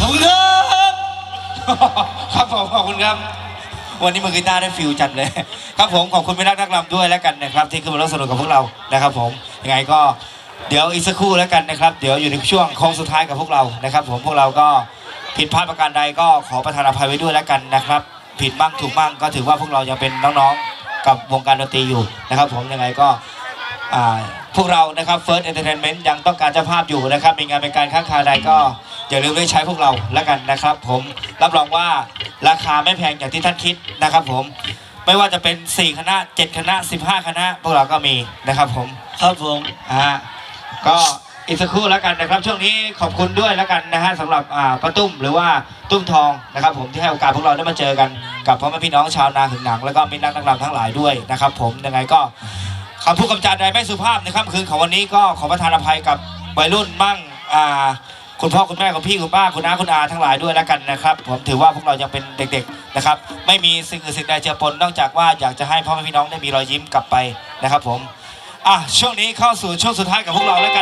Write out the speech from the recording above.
ขอบคุณครับ ครับผมขอบคุณครับ วันนี้มือกีตาร์ได้ฟิลจัดเลย ครับผมขอบคุณพี่นักนักรำด้วยแล้วกันนะครับ ที่ขึ้นมาร่วมสนุกกับพวกเรานะครับ ผมยังไงก็เดี๋ยวอีกสักครู่แล้วกันนะครับ เดี๋ยวอยู่ในช่วงโค้งสุดท้ายกับพวกเรานะครับ ผมพวกเราก็ผิดพลาดประการใดก็ขอประทานอภัยไว้ด้วยแล้วกันนะครับ ผิดบ้างถูกบ้างก็ถือว่าพวกเรายังเป็นน้องๆ กับวงการดนตรีอยู่นะครับ ผมยังไงก็ พวกเรานะครับ First Entertainment ยังต้องการเจ้าภาพอยู่นะครับ มีงานเป็นการค้างคาใดก็อย่าลืมได้ใช้พวกเราแล้วกันนะครับ ผมรับรองว่าราคาไม่แพงอย่างที่ท่านคิดนะครับ ผมไม่ว่าจะเป็น 4 คณะ 7 คณะ 15 คณะ พวกเราก็มีนะครับ ผมครับผมอ่าก็อีกสักครู่แล้วกันนะครับ ช่วงนี้ขอบคุณด้วยแล้วกันนะฮะสำหรับอ่าป้าตุ้มหรือว่าตุ้มทองนะครับ ผมที่ให้โอกาสพวกเราได้มาเจอกันกับพ่อแม่พี่น้องชาวนาถึงหนัง แล้วก็มิตรนักนักรำทั้งหลายด้วยนะครับ ผมยังไงก็ คำพูดคำจาใดไม่สุภาพในค่ำคืนของวันนี้ก็ขอประทานอภัยกับวัยรุ่นบ้างอ่าคุณพ่อคุณแม่คุณพี่คุณป้าคุณน้าคุณอาทั้งหลายด้วยแล้วกันนะครับ ผมถือว่าพวกเรายังเป็นเด็กๆนะครับ ไม่มีสิ่งอื่นสิ่งใดเจือปนนอกจากว่าอยากจะให้พ่อแม่พี่น้องได้มีรอยยิ้มกลับไปนะครับผมอะช่วงนี้เข้าสู่ช่วงสุดท้ายกับพวกเราแล้วกัน